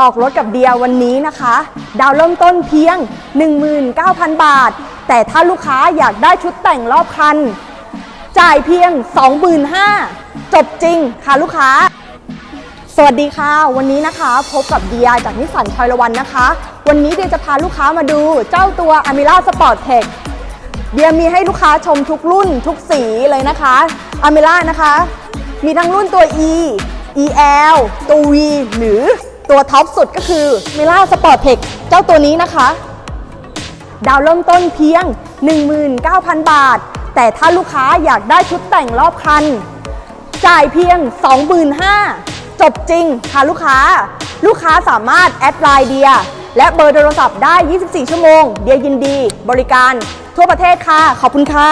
ออกรถกับเดียวันนี้นะคะ ดาวเริ่มต้นเพียง 19,000 บาท แต่ถ้าลูกค้าอยากได้ชุดแต่งรอบคัน จ่ายเพียง 25,000จบจริงค่ะลูกค้า สวัสดีค่ะ วันนี้นะคะ พบกับเดียจากนิสสันชอยละวันนะคะ วันนี้เดียจะพาลูกค้ามาดูเจ้าตัว a m i r a Sport Tech เดียมีให้ลูกค้าชมทุกรุ่นทุกสีเลยนะคะ a m i r a นะคะ มีทั้งรุ่นตัว E EL ตัว V หรือ ตัวท็อปสุดก็คือ m i r a Sport Tech เจ้าตัวนี้นะคะ ดาวเริ่มต้นเพียง 19,000 บาท แต่ถ้าลูกค้าอยากได้ชุดแต่งรอบคัน จ่ายเพียง 25,000จบจริงค่ะลูกค้า ลูกค้าสามารถแอดไลน์เดีย และเบอร์โทรศัพท์ได้ 24 ชั่วโมง เดียยินดี บริการทั่วประเทศค่ะ ขอบคุณค่ะ